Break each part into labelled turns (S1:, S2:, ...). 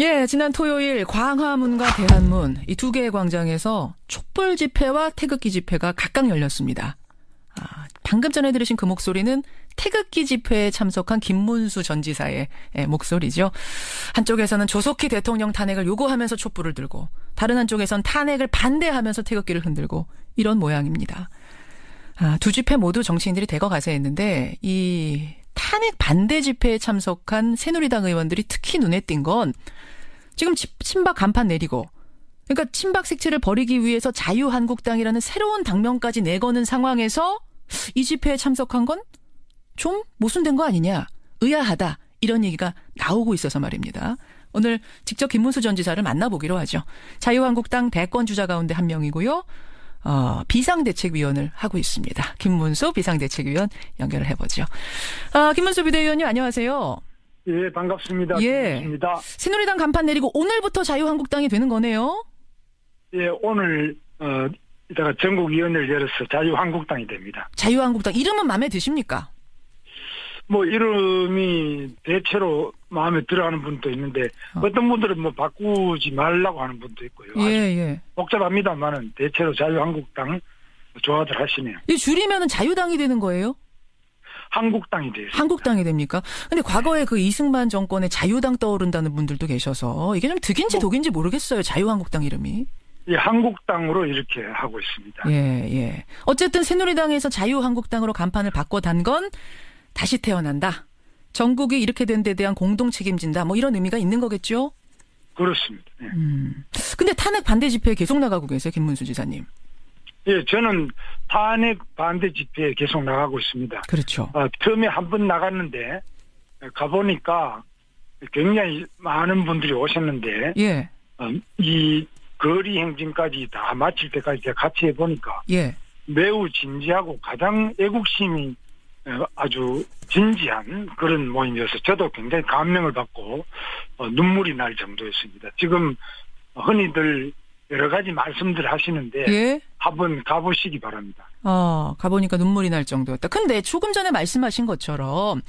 S1: 예, 지난 토요일 광화문과 대한문 이 두 개의 광장에서 촛불 집회와 태극기 집회가 각각 열렸습니다. 아, 방금 전에 들으신 그 목소리는 태극기 집회에 참석한 김문수 전 지사의 예, 목소리죠. 한쪽에서는 조속히 대통령 탄핵을 요구하면서 촛불을 들고 다른 한쪽에선 탄핵을 반대하면서 태극기를 흔들고 이런 모양입니다. 아, 두 집회 모두 정치인들이 대거 가세했는데 이 탄핵 반대 집회에 참석한 새누리당 의원들이 특히 눈에 띈 건 지금 친박 간판 내리고 그러니까 친박 색채를 버리기 위해서 자유한국당이라는 새로운 당명까지 내거는 상황에서 이 집회에 참석한 건 좀 모순된 거 아니냐 의아하다 이런 얘기가 나오고 있어서 말입니다. 오늘 직접 김문수 전 지사를 만나보기로 하죠. 자유한국당 대권 주자 가운데 한 명이고요. 어, 비상대책위원을 하고 있습니다. 김문수 비상대책위원 연결을 해보죠. 아, 김문수 비대위원님 안녕하세요.
S2: 예, 반갑습니다.
S1: 예.
S2: 반갑습니다.
S1: 새누리당 간판 내리고 오늘부터 자유한국당이 되는 거네요.
S2: 예, 오늘 어 이따가 전국위원회를 열어서 자유한국당이 됩니다.
S1: 자유한국당 이름은 마음에 드십니까?
S2: 뭐 이름이 대체로 마음에 들어하는 분도 있는데
S1: 어.
S2: 어. 떤 분들은 뭐 바꾸지 말라고 하는 분도 있고요.
S1: 예, 예.
S2: 복잡합니다만은 대체로 자유한국당 좋아들 하시네요.
S1: 이 줄이면은 자유당이 되는 거예요?
S2: 한국당이 돼요.
S1: 한국당이 됩니까? 근데 과거에 그 이승만 정권의 자유당 떠오른다는 분들도 계셔서 이게 좀 득인지
S2: 뭐.
S1: 독인지 모르겠어요. 자유한국당 이름이.
S2: 예, 한국당으로 이렇게 하고 있습니다.
S1: 예, 예. 어쨌든 새누리당에서 자유한국당으로 간판을 바꿔 단건 다시 태어난다. 전국이 이렇게 된 데 대한 공동 책임진다. 뭐 이런 의미가 있는 거겠죠?
S2: 그렇습니다. 예.
S1: 음. 근데 탄핵 반대 집회에 계속 나가고 계세요, 김문수 지사님.
S2: 예, 저는 탄핵 반대 집회에 계속 나가고 있습니다.
S1: 그렇죠.
S2: 어, 처음에 한 번 나갔는데 가보니까 굉장히 많은 분들이 오셨는데
S1: 예,
S2: 어, 이 거리 행진까지 다 마칠 때까지 같이 해보니까
S1: 예.
S2: 매우 진지하고 가장 애국심이 어, 아주 진지한 그런 모임이어서 저도 굉장히 감명을 받고 어, 눈물이 날 정도였습니다. 지금 흔히들 여러 가지 말씀들 하시는데
S1: 예.
S2: 한번 가보시기 바랍니다.
S1: 아, 가보니까 눈물이 날 정도였다. 근데 조금 전에 말씀하신 것처럼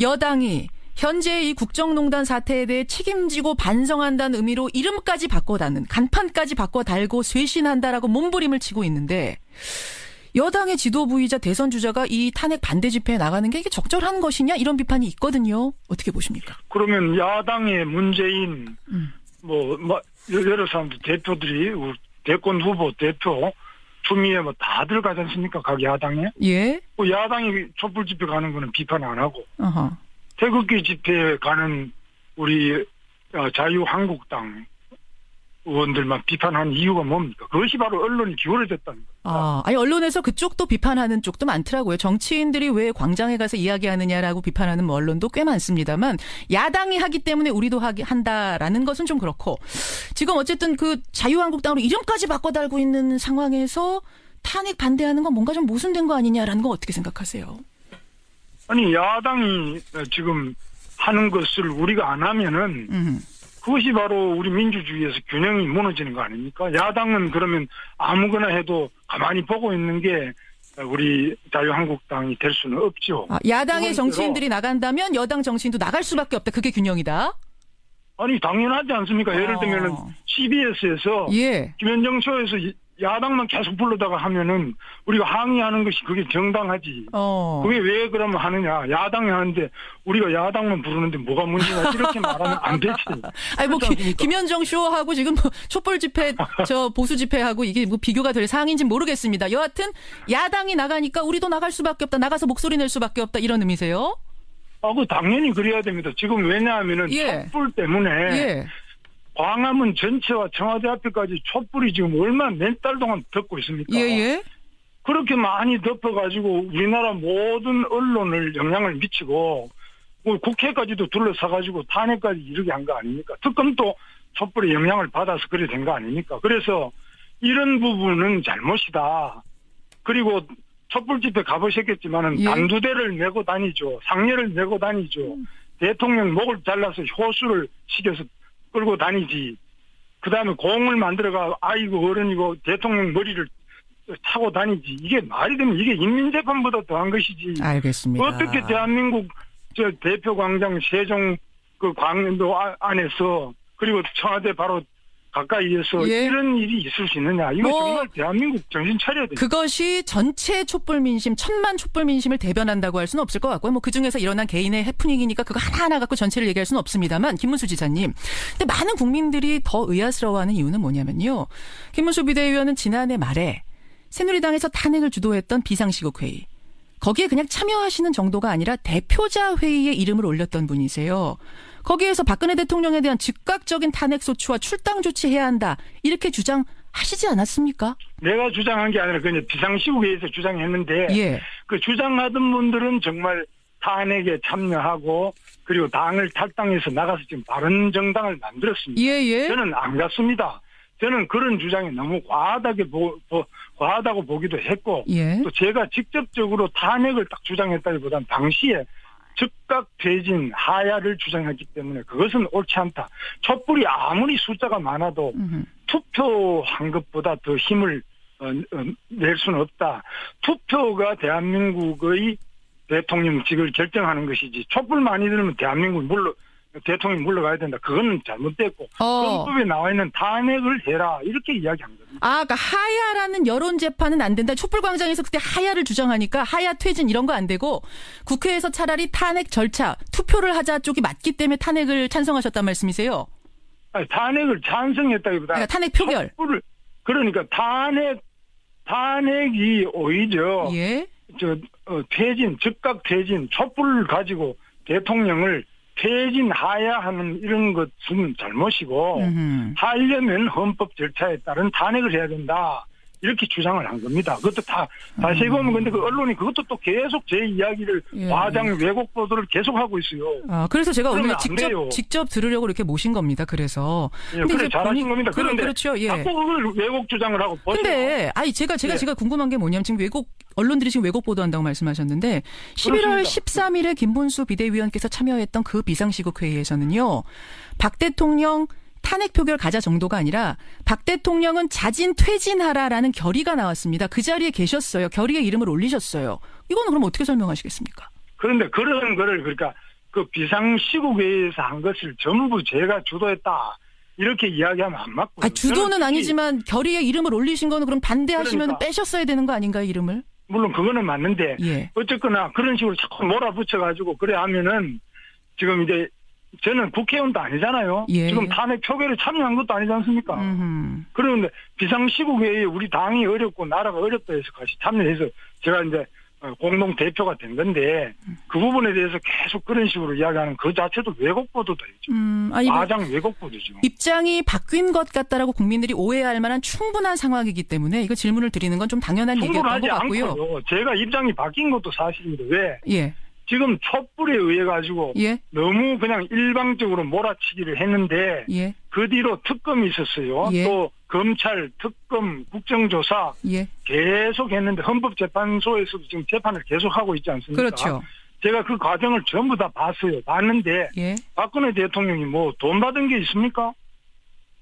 S1: 여당이 현재 이 국정농단 사태에 대해 책임지고 반성한다는 의미로 이름까지 바꿔 다는 간판까지 바꿔 달고 쇄신한다라고 몸부림을 치고 있는데 여당의 지도부이자 대선 주자가 이 탄핵 반대 집회에 나가는 게 이게 적절한 것이냐 이런 비판이 있거든요. 어떻게 보십니까?
S2: 그러면 야당의 문재인
S1: 음.
S2: 뭐, 뭐 여러 사람들 대표들이 대권 후보 대표 추미애 뭐 다들 가지 않습니까? 각 야당에
S1: 예.
S2: 뭐 야당이 촛불 집회 가는 거는 비판 안 하고
S1: 어허.
S2: 태극기 집회에 가는 우리 어, 자유한국당 의원들만 비판하는 이유가 뭡니까? 그것이 바로 언론이 기울어졌다는 겁니다.
S1: 아, 아니 언론에서 그쪽도 비판하는 쪽도 많더라고요. 정치인들이 왜 광장에 가서 이야기하느냐라고 비판하는 뭐 언론도 꽤 많습니다만 야당이 하기 때문에 우리도 하기 한다라는 것은 좀 그렇고 지금 어쨌든 그 자유한국당으로 이름까지 바꿔 달고 있는 상황에서 탄핵 반대하는 건 뭔가 좀 모순된 거 아니냐라는 거 어떻게 생각하세요?
S2: 아니 야당이 어, 지금 하는 것을 우리가 안 하면은
S1: 음.
S2: 그것이 바로 우리 민주주의에서 균형이 무너지는 거 아닙니까? 야당은 그러면 아무거나 해도 가만히 보고 있는 게 우리 자유한국당이 될 수는 없죠.
S1: 아, 야당의 정치인들이 나간다면 여당 정치인도 나갈 수밖에 없다. 그게 균형이다.
S2: 아니 당연하지 않습니까? 예를
S1: 어.
S2: 들면 은 CBS에서
S1: 예.
S2: 김현정 쇼에서 이- 야당만 계속 불러다가 하면은 우리가 항의하는 것이 그게 정당하지.
S1: 어.
S2: 그게 왜 그러면 하느냐? 야당이 하는데 우리가 야당만 부르는데 뭐가 문제냐? 이렇게 말하면 안 되지.
S1: 아니 뭐 기-? 김현정 쇼하고 지금 뭐 촛불 집회 저 보수 집회하고 이게 뭐 비교가 될 사항인지 는 모르겠습니다. 여하튼 야당이 나가니까 우리도 나갈 수밖에 없다. 나가서 목소리 낼 수밖에 없다. 이런 의미세요?
S2: 아, 그 당연히 그래야 됩니다. 지금 왜냐하면은
S1: 예.
S2: 촛불 때문에
S1: 예.
S2: 광화문 전체와 청와대 앞에까지 촛불이 지금 얼마 몇 달 동안 덮고 있습니까?
S1: 예, 예.
S2: 그렇게 많이 덮어가지고 우리나라 모든 언론을 영향을 미치고 뭐 국회까지도 둘러싸가지고 탄핵까지 이르게 한 거 아닙니까? 특검도 촛불의 영향을 받아서 그래 된 거 아닙니까? 그래서 이런 부분은 잘못이다. 그리고 촛불 집회 가보셨겠지만은
S1: 예.
S2: 단두대를 메고 다니죠. 상례를 메고 다니죠. 대통령 목을 잘라서 효수를 시켜서 끌고 다니지. 그 다음에 공을 만들어가 아이고 어른이고 대통령 머리를 차고 다니지. 이게 말이 되면 이게 인민재판보다 더한 것이지.
S1: 알겠습니다.
S2: 어떻게 대한민국 저 대표 광장 세종 그 광도 아- 안에서 그리고 청와대 바로 가까이에서
S1: 예.
S2: 이런 일이 있을 수 있느냐. 이거
S1: 뭐-
S2: 정말 대한민국 정신 차려야 돼.
S1: 그것이 전체 촛불 민심, 천만 촛불 민심을 대변한다고 할 수는 없을 것 같고요. 뭐 그 중에서 일어난 개인의 해프닝이니까 그거 하나하나 갖고 전체를 얘기할 수는 없습니다만 김문수 지사님. 근데 많은 국민들이 더 의아스러워하는 이유는 뭐냐면요. 김문수 비대위원은 지난해 말에 새누리당에서 탄핵을 주도했던 비상시국 회의. 거기에 그냥 참여하시는 정도가 아니라 대표자 회의에 이름을 올렸던 분이세요. 거기에서 박근혜 대통령에 대한 즉각적인 탄핵 소추와 출당 조치해야 한다. 이렇게 주장 하시지 않았습니까?
S2: 내가 주장한 게 아니라 그냥 비상시국회에서 주장했는데
S1: 예.
S2: 그 주장하던 분들은 정말 탄핵에 참여하고 그리고 당을 탈당해서 나가서 지금 바른 정당을 만들었습니다.
S1: 예, 예.
S2: 저는 안 같습니다. 저는 그런 주장이 너무 과하다게 보, 보- 과하다고 보기도 했고
S1: 예.
S2: 또 제가 직접적으로 탄핵을 딱 주장했다기보다는 당시에 즉각 퇴진 하야를 주장했기 때문에 그것은 옳지 않다. 촛불이 아무리 숫자가 많아도
S1: 음흠.
S2: 투표한 것보다 더 힘을 어, 어, 낼 수는 없다. 투표가 대한민국의 대통령직을 결정하는 것이지 촛불 많이 들으면 대한민국 물러 대통령 물러가야 된다. 그거는 잘못됐고
S1: 어.
S2: 헌법에 나와 있는 탄핵을 해라 이렇게 이야기한 겁니다.
S1: 아, 그러니까 하야라는 여론 재판은 안 된다. 촛불광장에서 그때 하야를 주장하니까 하야 퇴진 이런 거 안 되고 국회에서 차라리 탄핵 절차 투표를 하자 쪽이 맞기 때문에 탄핵을 찬성하셨단 말씀이세요.
S2: 아니, 탄핵을 찬성했다기보다
S1: 그러니까 탄핵 표결.
S2: 촛불을 그러니까 탄핵 탄핵이 오히려
S1: 예.
S2: 저 어, 퇴진 즉각 퇴진 촛불을 가지고 대통령을 퇴진하야 하는 이런 것은 잘못이고
S1: 음흠.
S2: 하려면 헌법 절차에 따른 탄핵을 해야 된다. 이렇게 주장을 한 겁니다. 그것도 다, 다시 보면 근데 그 언론이 그것도 또 계속 제 이야기를
S1: 음. 예.
S2: 과장 왜곡 보도를 계속 하고 있어요.
S1: 아, 그래서 제가 오늘 직접
S2: 돼요.
S1: 직접 들으려고 이렇게 모신 겁니다. 그래서.
S2: 예,
S1: 근데
S2: 그래
S1: 이제
S2: 잘하신 겁니다. 그런데
S1: 그렇죠. 예.
S2: 자꾸 그걸 왜곡 주장을 하고 보세요.
S1: 근데 아니 제가 제가
S2: 예.
S1: 제가 궁금한 게 뭐냐면 지금 외국 언론들이 지금 왜곡 보도한다고 말씀하셨는데 11월
S2: 그렇습니다.
S1: 13일에 김본수 비대위원께서 참여했던 그 비상시국 회의에서는요. 박 대통령 탄핵 표결 가자 정도가 아니라 박 대통령은 자진 퇴진하라라는 결의가 나왔습니다. 그 자리에 계셨어요. 결의에 이름을 올리셨어요. 이거는 그럼 어떻게 설명하시겠습니까?
S2: 그런데 그런 거를 그러니까 그 비상시국회에서 한 것을 전부 제가 주도했다. 이렇게 이야기하면 안 맞고.
S1: 아, 주도는 아니지만 결의에 이름을 올리신 거는 그럼 반대하시면
S2: 그러니까.
S1: 빼셨어야 되는 거 아닌가요, 이름을?
S2: 물론 그거는 맞는데
S1: 예.
S2: 어쨌거나 그런 식으로 자꾸 몰아붙여 가지고 그래 하면은 지금 이제 저는 국회의원도 아니잖아요.
S1: 예.
S2: 지금 탄핵 표결에 참여한 것도 아니지 않습니까?
S1: 음흠.
S2: 그런데 비상시국회에 우리 당이 어렵고 나라가 어렵다 해서 같이 참여해서 제가 이제 어, 공동 대표가 된 건데 그 부분에 대해서 계속 그런 식으로 이야기하는 그 자체도 왜곡 보도다.
S1: 음, 아니, 뭐
S2: 가장 왜곡 보도죠.
S1: 입장이 바뀐 것 같다라고 국민들이 오해할 만한 충분한 상황이기 때문에 이거 질문을 드리는 건 좀 당연한 얘기였던 것
S2: 충분하지
S1: 같고요.
S2: 않고요. 제가 입장이 바뀐 것도 사실입니다. 왜?
S1: 예,
S2: 지금 촛불에 의해 가지고
S1: 예,
S2: 너무 그냥 일방적으로 몰아치기를 했는데
S1: 예,
S2: 그 뒤로 특검이 있었어요.
S1: 예.
S2: 또 검찰, 특검, 국정조사
S1: 예.
S2: 계속 했는데 헌법재판소에서도 지금 재판을 계속 하고 있지 않습니까?
S1: 그렇죠.
S2: 제가 그 과정을 전부 다 봤어요. 봤는데
S1: 예.
S2: 박근혜 대통령이 뭐 돈 받은 게 있습니까?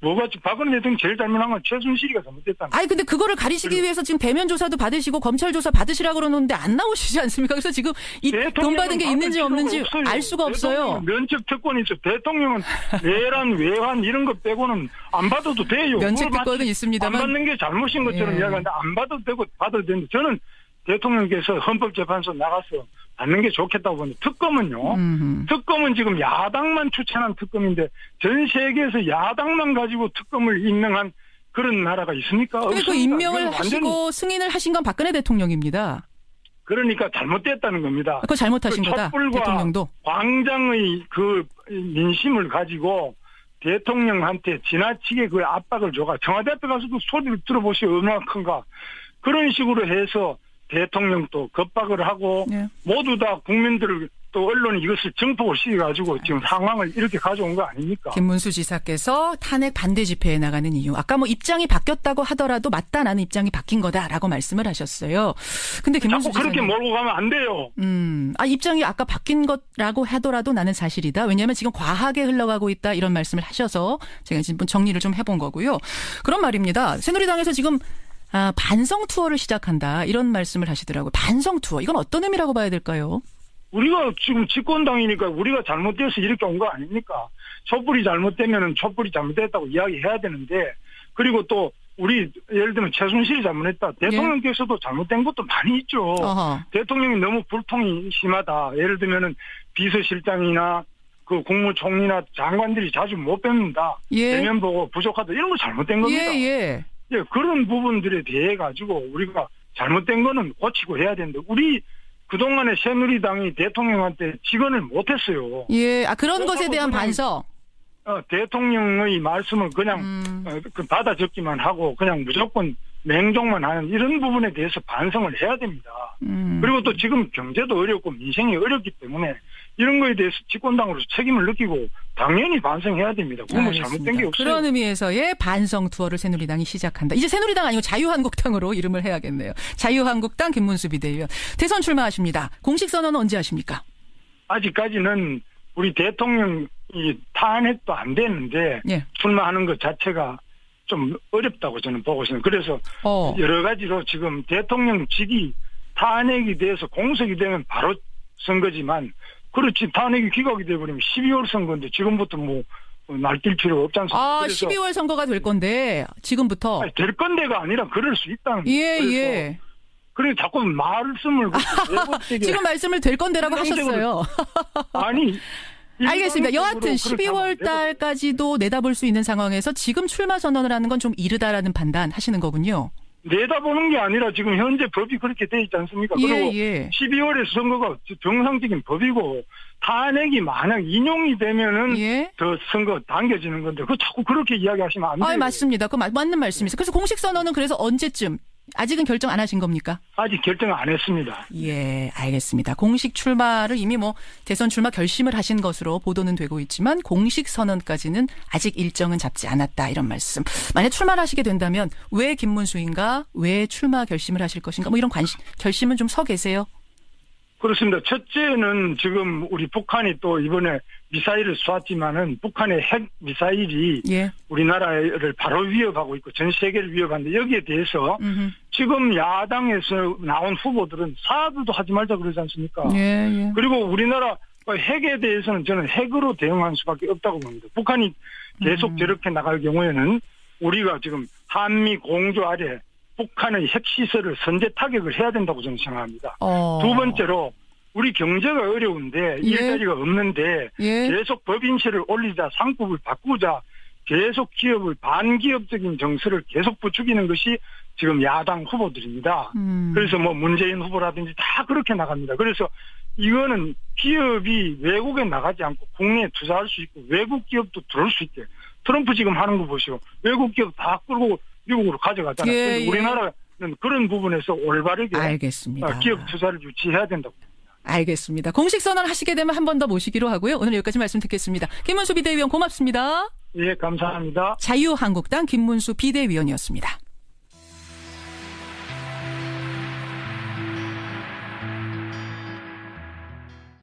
S2: 뭐가 지- 박근혜 대통령 이 제일 잘못한 건 최순실이가 잘못됐다는 거예요.
S1: 아니 근데 그거를 가리시기 위해서 지금 대면 조사도 받으시고 검찰 조사 받으시라 그러는데 안 나오시지 않습니까? 그래서 지금 이 돈 받은 게 있는지 없는지
S2: 없어요.
S1: 알 수가 없어요.
S2: 면책 특권이 있어. 대통령은 외란, 외환 이런 거 빼고는 안 받아도 돼요.
S1: 면책 특권은 있습니다만
S2: 안 받는 게 잘못인 것처럼
S1: 예.
S2: 이야기하는데 안 받아도 되고 받아도 되는데 저는 대통령께서 헌법재판소 나가서 받는 게 좋겠다고 보는데 특검은요.
S1: 음흠.
S2: 특검은 지금 야당만 추천한 특검인데 전 세계에서 야당만 가지고 특검을 임명한 그런 나라가 있습니까?
S1: 그
S2: 없습니다.
S1: 임명을 하시고 승인을 하신 건 박근혜 대통령입니다.
S2: 그러니까 잘못됐다는 겁니다.
S1: 그거 잘못하신
S2: 그
S1: 거다. 대통령도.
S2: 광장의 그 민심을 가지고 대통령한테 지나치게 그 압박을 줘가 청와대 앞에 가서도 소리를 들어보시오 얼마나 큰가 그런 식으로 해서 대통령도 겁박을 하고
S1: 예.
S2: 모두 다 국민들을 또 언론이 이것을 증폭을 시켜가지고 지금 상황을 이렇게 가져온 거 아닙니까?
S1: 김문수 지사께서 탄핵 반대 집회에 나가는 이유. 아까 뭐 입장이 바뀌었다고 하더라도 맞다 나는 입장이 바뀐 거다라고 말씀을 하셨어요. 근데 김문수
S2: 자꾸 그렇게. 몰고 가면 안 돼요.
S1: 음, 아, 입장이 아까 바뀐 것라고 하더라도 나는 사실이다. 왜냐하면 지금 과하게 흘러가고 있다. 이런 말씀을 하셔서 제가 지금 정리를 좀 해본 거고요. 그런 말입니다. 새누리당에서 지금 아, 반성 투어를 시작한다. 이런 말씀을 하시더라고요. 반성 투어. 이건 어떤 의미라고 봐야 될까요?
S2: 우리가 지금 집권당이니까 우리가 잘못돼서 이렇게 온 거 아닙니까? 촛불이 잘못되면은 촛불이 잘못됐다고 이야기해야 되는데 그리고 또 우리 예를 들면 최순실이 잘못했다. 대통령께서도 잘못된 것도 많이 있죠.
S1: 어허.
S2: 대통령이 너무 불통이 심하다. 예를 들면은 비서실장이나 그 국무총리나 장관들이 자주 못 뵙는다.
S1: 예.
S2: 대면 보고 부족하다. 이런 거 잘못된 겁니다.
S1: 예, 예.
S2: 예, 그런 부분들에 대해 가지고 우리가 잘못된 거는 고치고 해야 되는데 우리 그동안에 새누리당이 대통령한테 직언을 못했어요.
S1: 예. 아, 그런 것에 대한 반성.
S2: 어, 대통령의 말씀을 그냥
S1: 음.
S2: 어, 그 받아 적기만 하고 그냥 무조건 맹종만 하는 이런 부분에 대해서 반성을 해야 됩니다.
S1: 음.
S2: 그리고 또 지금 경제도 어렵고 민생이 어렵기 때문에 이런 거에 대해서 집권당으로서 책임을 느끼고 당연히 반성해야 됩니다. 그건 뭐. 잘못된 게 없어요.
S1: 그런 의미에서의 반성 투어를 새누리당이 시작한다. 이제 새누리당 아니고 자유한국당으로 이름을 해야겠네요. 자유한국당 김문수 비대위원. 대선 출마하십니다. 공식 선언은 언제 하십니까?
S2: 아직까지는 우리 대통령이 탄핵도 안 됐는데
S1: 예.
S2: 출마하는 것 자체가 좀 어렵다고 저는 보고 있습니다. 그래서
S1: 어.
S2: 여러 가지로 지금 대통령직이 탄핵이 돼서 공석이 되면 바로 선거지만 그렇지 탄핵이 기각이 돼버리면 12월 선거인데 지금부터 뭐 날뛸 필요 없지 않습니까?
S1: 아,
S2: 그래서
S1: 12월 선거가 될 건데 지금부터
S2: 아니, 될 건데가 아니라 그럴 수 있다는 거예요.
S1: 예,
S2: 그래서
S1: 예.
S2: 그래 자꾸 말씀을
S1: 지금 말씀을 될 건데라고 하셨어요.
S2: 아니
S1: 알겠습니다. 여하튼
S2: 일방적으로 그렇게
S1: 12월
S2: 하면
S1: 달까지도 내다볼 수 있는 상황에서 지금 출마 선언을 하는 건 좀 이르다라는 판단 하시는 거군요.
S2: 내다보는 게 아니라 지금 현재 법이 그렇게 돼 있지 않습니까?
S1: 예,
S2: 그리고
S1: 예.
S2: 12월에 선거가 정상적인 법이고 탄핵이 만약 인용이 되면은
S1: 예.
S2: 더 선거 당겨지는 건데 그 자꾸 그렇게 이야기하시면 안 돼요.
S1: 아, 맞습니다. 그 맞는 말씀이세요. 그래서 공식 선언은 그래서 언제쯤 아직은 결정 안 하신 겁니까?
S2: 아직 결정을 안 했습니다.
S1: 예, 알겠습니다. 공식 출마를 이미 뭐 대선 출마 결심을 하신 것으로 보도는 되고 있지만 공식 선언까지는 아직 일정은 잡지 않았다 이런 말씀. 만약 출마를 하시게 된다면 왜 김문수인가? 왜 출마 결심을 하실 것인가? 뭐 이런 관심 결심은 좀 서 계세요?
S2: 그렇습니다. 첫째는 지금 우리 북한이 또 이번에 미사일을 쏘았지만은 북한의 핵 미사일이
S1: 예.
S2: 우리나라를 바로 위협하고 있고 전 세계를 위협하는데 여기에 대해서
S1: 음흠.
S2: 지금 야당에서 나온 후보들은 사드도 하지 말자 그러지 않습니까?
S1: 예, 예.
S2: 그리고 우리나라 핵에 대해서는 저는 핵으로 대응할 수밖에 없다고 봅니다. 북한이 계속
S1: 음.
S2: 저렇게 나갈 경우에는 우리가 지금 한미 공조 아래 북한의 핵시설을 선제 타격을 해야 된다고 저는 생각합니다.
S1: 어.
S2: 두 번째로 우리 경제가 어려운데
S1: 예.
S2: 일자리가 없는데
S1: 예.
S2: 계속 법인세를 올리자 상법을 바꾸자 계속 기업을 반기업적인 정서를 계속 부추기는 것이 지금 야당 후보들입니다.
S1: 음.
S2: 그래서 뭐 문재인 후보라든지 다 그렇게 나갑니다. 그래서 이거는 기업이 외국에 나가지 않고 국내에 투자할 수 있고 외국 기업도 들어올 수 있게 트럼프 지금 하는 거 보시오. 외국 기업 다 끌고 미국으로 가져가잖아요.
S1: 예, 예.
S2: 우리나라는 그런 부분에서 올바르게
S1: 알겠습니다.
S2: 어, 기업 투자를 유치해야 된다고.
S1: 알겠습니다. 공식 선언 하시게 되면 한 번 더 모시기로 하고요. 오늘 여기까지 말씀 듣겠습니다. 김문수 비대위원 고맙습니다.
S2: 예, 감사합니다.
S1: 자유한국당 김문수 비대위원이었습니다.